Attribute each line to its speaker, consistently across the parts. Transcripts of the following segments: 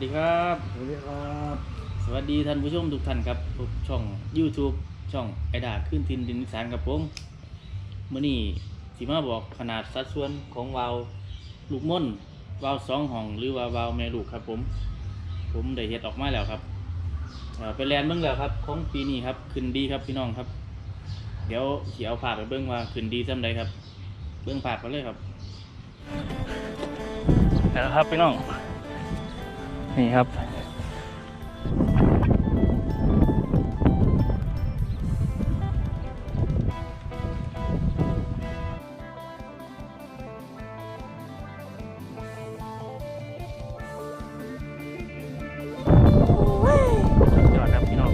Speaker 1: สวัสดีครับ
Speaker 2: สวัสดีครับ
Speaker 1: สวัสดีท่านผู้ชมทุกท่านครับพบช่อง YouTube ช่องไอดาขึ้นทินดินอีสานครับผมเมื่อนี้สิมาบอกขนาดสัดส่วนของวาล์วลูกม่นวาล์วสองห้องหรือว่าวาล์วแม่ลูกครับผม ผมได้เฮ็ดออกมาแล้วครับเอ่อไปแลนเบิ่งแล้วครับของปีนี้ครับขึ้นดีครับพี่น้องครับ เดี๋ยวสิเอาภาพไปเบิ่งว่าขึ้นดีซำใดครับ เบิ่งภาพกันเลยครับแล้วครับพี่น้อง นี่ครับ ยอดครับพี่น้อง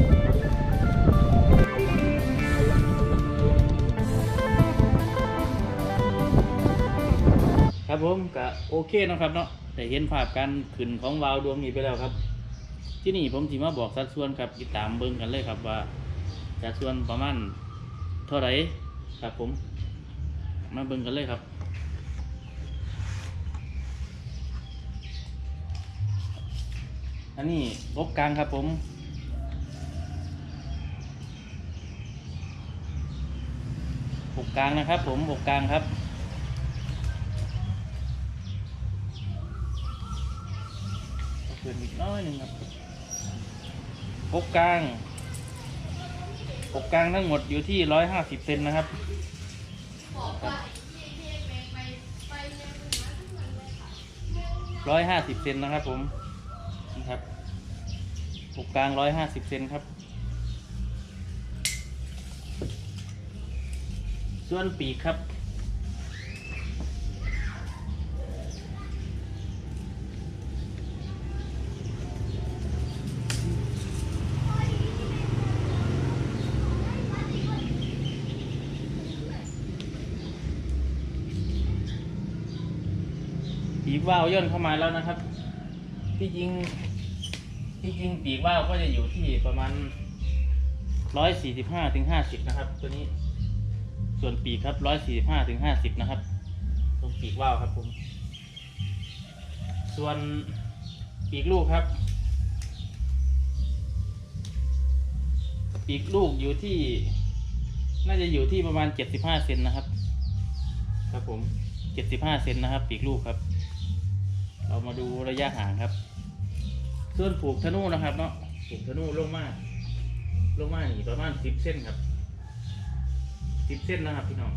Speaker 1: ครับผมก็โอเคเนาะครับเนาะ แต่เห็นภาพการขึ้นของวาล์วดวงนี้ไปแล้วครับ ที่นี่ผมสิมาบอกสัดส่วนครับติดตามเบิ่งกันเลยครับว่าสัดส่วนประมาณเท่าไหร่ครับผม มาเบิ่งกันเลยครับอันนี้บกลางครับผมบกกลางนะครับผมบกกลางครับ เพิ่มอีกน้อยหนึ่งครับปกกลางปกกลางทั้งหมดอยู่ที่ร้อยห้าสิบเซนนะครับ ร้อยห้าสิบเซนนะครับผมนี่ครับปกกลางร้อยห้าสิบเซนครับ ส่วนปีกครับ ปีกว่าวย่นเข้ามาแล้วนะครับ ที่จริงที่จริงปีกว่าวก็จะอยู่ที่ประมาณร้อยสี่สิบห้าถึงห้าสิบนะครับ ตัวนี้ ส่วนปีกครับร้อยสี่สิบห้าถึงห้าสิบนะครับ ตรงปีกว่าวครับผม ส่วนปีกลูกครับ ปีกลูกอยู่ที่ น่าจะอยู่ที่ประมาณเจ็ดสิบห้าเซนนะครับ ครับผมเจ็ดสิบห้าเซนนะครับ ปีกลูกครับ เรามาดูระยะห่างครับ ส่วนผูกธนูนะครับเนาะผูกธนูลงมากลงมานี่ประมาณสิบเส้นครับสิบเส้นนะครับพี่น้อง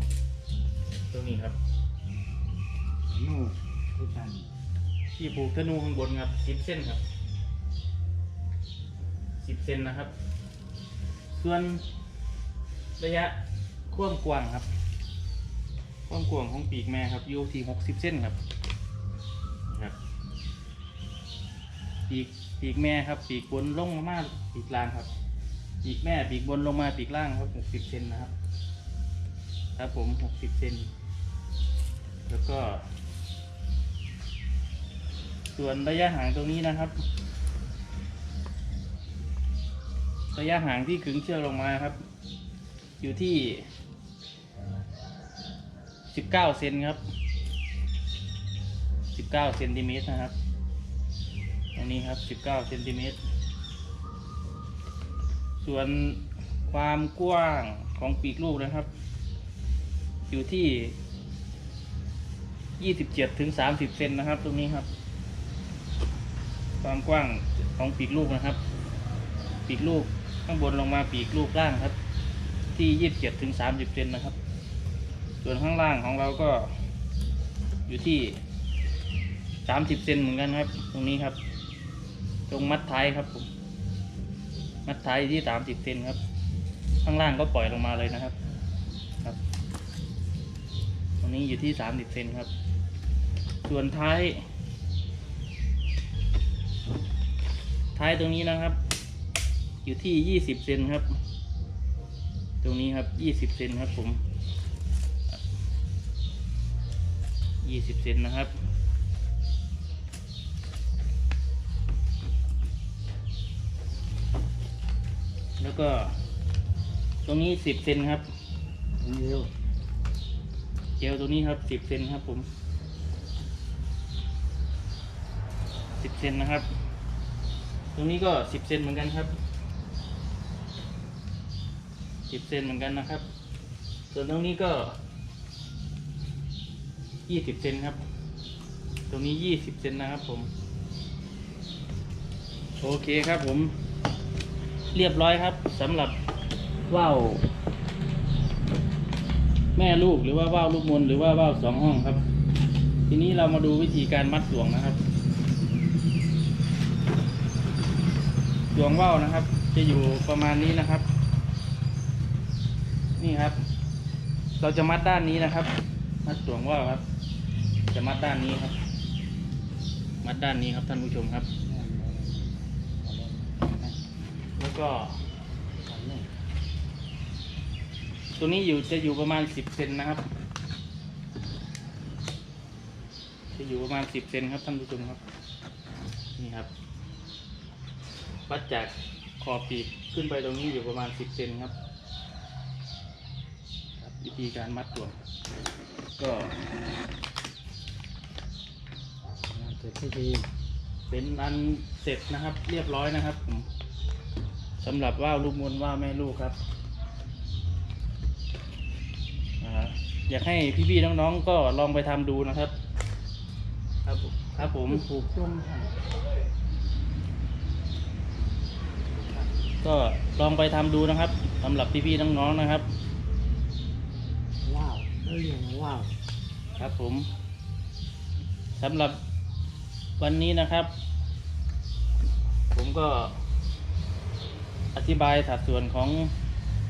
Speaker 1: ตรงนี้ครับ
Speaker 2: นู่คือกัน
Speaker 1: ที่ผูกธนูข้างบนครับสิบเส้นครับสิบเซนนะครับ ส่วนระยะความกว้างครับ ความกว้างของปีกแม่ครับอยู่ที่หกสิบเส้นครับ ปีกปีกแม่ครับ ปีกบนลงมามาปีกล่างครับ ปีกแม่ปีกบนลงมาปีกล่างครับหกสิบเซนนะครับ ครับผมหกสิบเซนแล้วก็ ส่วนระยะห่างตรงนี้นะครับ ระยะห่างที่ขึงเชือกลงมาครับ อยู่ที่19เซนครับ19เซนติเมตรนะครับ ตรงนี้ครับ 19เซนติเมตร ส่วนความกว้างของปีกลูกนะครับ อยู่ที่ 27ถึง30 เซนนะครับ ตรงนี้ครับ ความกว้างของปีกลูกนะครับ ปีกลูกข้างบนลงมาปีกลูกล่างครับ ที่ 27ถึง30 เซนนะครับ ส่วนข้างล่างของเราก็อยู่ที่ 30 เซนเหมือนกันครับ ตรงนี้ครับ ตรงมัดท้ายครับผม มัดท้ายที่30เซนครับ ข้างล่างก็ปล่อยลงมาเลยนะครับ ครับ ตรงนี้อยู่ที่30เซนครับ ส่วนท้าย ท้ายตรงนี้นะครับ อยู่ที่20เซนครับ ตรงนี้ครับ20เซนครับผม20เซนนะครับ แล้วก็ ตรงนี้10เซนครับ
Speaker 2: อันนี้เร็ว
Speaker 1: เจลตัวนี้ครับ10เซนครับผม10เซนนะครับ ตรงนี้ก็สิบเซนเหมือนกันครับสิบเซนเหมือนกันนะครับ ส่วนตรงนี้ก็ยี่สิบเซนครับ ตรงนี้ยี่สิบเซนนะครับผม โอเคครับผม เรียบร้อยครับสำหรับว่าวแม่ลูกหรือว่าว่าวลูกมนหรือว่าว่าวสองห้องครับ ทีนี้เรามาดูวิธีการมัดสวงนะครับสวงว่าวนะครับ จะอยู่ประมาณนี้นะครับ นี่ครับ เราจะมัดด้านนี้นะครับ มัดสวงว่าวครับ จะมัดด้านนี้ครับ มัดด้านนี้ครับท่านผู้ชมครับ แล้วก็ ตัวนี้อยู่จะอยู่ประมาณสิบเซนนะครับ จะอยู่ประมาณสิบเซนครับท่านผู้ชมครับ นี่ครับ วัดจากขอบปีกขึ้นไปตรงนี้อยู่ประมาณสิบเซนครับครับวิธีการมัดตัวก็
Speaker 2: เสร็จที่ดี
Speaker 1: เป็นอันเสร็จนะครับ เรียบร้อยนะครับผม สำหรับว่าวลูกมนว่าวแม่ลูกครับอ่าอยากให้พี่ๆน้องๆก็ลองไปทำดูนะครับ ครับผมครับผม
Speaker 2: ผูกช่วงค่ะ
Speaker 1: ก็ลองไปทำดูนะครับสำหรับพี่ๆน้องๆนะครับ
Speaker 2: ว้าวแล้วเรียกว่าว้าว
Speaker 1: ครับผมสำหรับวันนี้นะครับ ผมก็ อธิบายสัดส่วนของ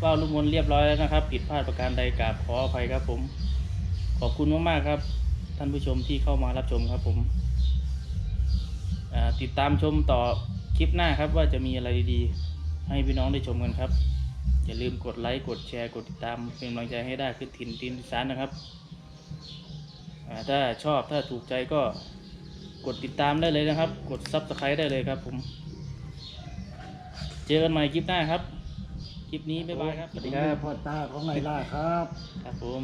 Speaker 1: ว่าวลูกมนเรียบร้อยแล้วนะครับ ผิดพลาดประการใดกราบขออภัยครับผม ขอบคุณมากๆครับ ท่านผู้ชมที่เข้ามารับชมครับผมติดตามชมต่อคลิปหน้าครับว่าจะมีอะไรดีๆ ให้พี่น้องได้ชมกันครับ อย่าลืมกดไลค์กดแชร์กดติดตามเป็นกำลังใจให้ได้ขึ้นถิ่นตินสารนะครับถ้าชอบถ้าถูกใจก็กดติดตามได้เลยนะครับ กด Subscribe ได้เลยครับผม เจอกันใหม่คลิปหน้าครับ คลิปนี้บ๊ายบายครับสวัสดีครับ
Speaker 2: พ่อตาของไอ้ล่าครับ
Speaker 1: ครับผม